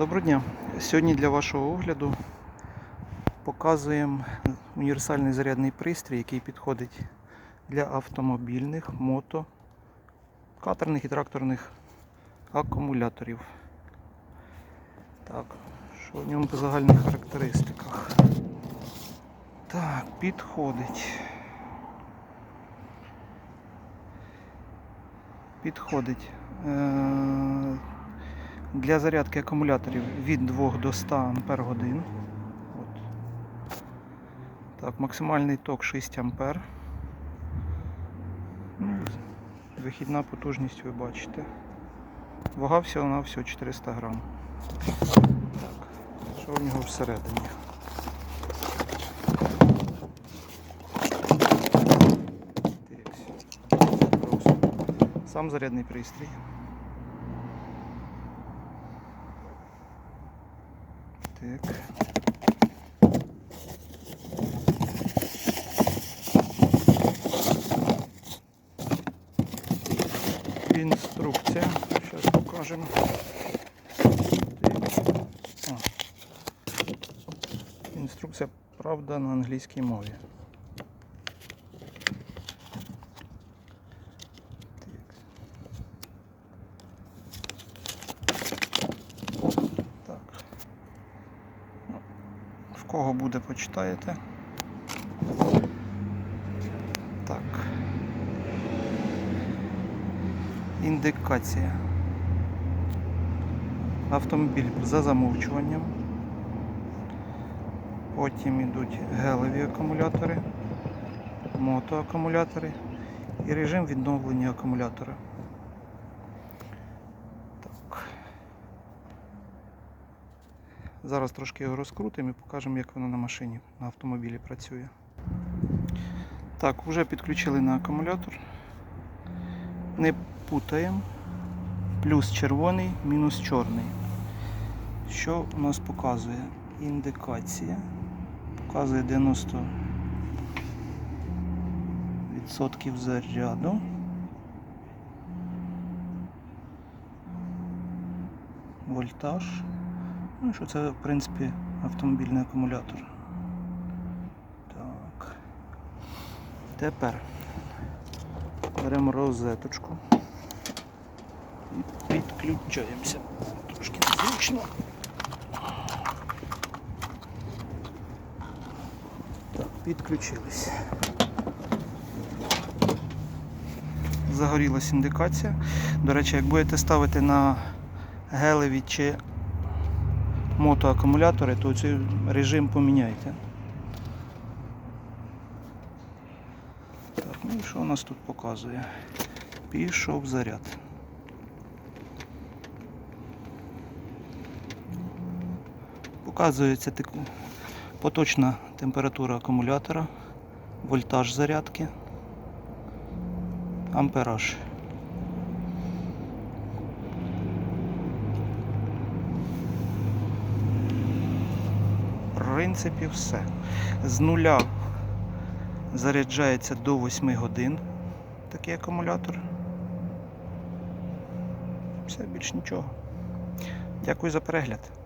Доброго дня. Сьогодні для вашого огляду показуємо універсальний зарядний пристрій, який підходить для автомобільних, мото, катерних і тракторних акумуляторів. Так, що в ньому по загальних характеристиках? Так, підходить. Підходить. Е- для зарядки акумуляторів від 2 до 100 Ампер годин. Так, максимальний ток 6 Ампер. Ну, вихідна потужність ви бачите. Вага всього на всього 400 грам. Так, що в нього всередині? Сам зарядний пристрій. Так. Інструкція. Зараз покажемо. Інструкція, правда, на англійській мові. Кого буде, почитаєте. Так. Індикація. Автомобіль за замовчуванням. Потім йдуть гелеві акумулятори, мотоакумулятори і режим відновлення акумулятора. Зараз трошки його розкрутимо і покажемо, як воно на машині, на автомобілі працює. Так, вже підключили на акумулятор. Не путаємо. Плюс червоний, мінус чорний. Що у нас показує? Індикація. Показує 90 відсотків заряду. Вольтаж. Ну, що це, в принципі, автомобільний акумулятор. Так. Тепер беремо розеточку і підключаємося. Трошки незручно. Так, підключились. Загорілась індикація. До речі, як будете ставити на гелеві чи мотоакумулятори, то цей режим поміняйте. Так, ну і що у нас тут показує? Пішов заряд. Показується поточна температура акумулятора, вольтаж зарядки, ампераж. Принципі, все. З нуля заряджається до 8 годин такий акумулятор. Все, більш нічого. Дякую за перегляд.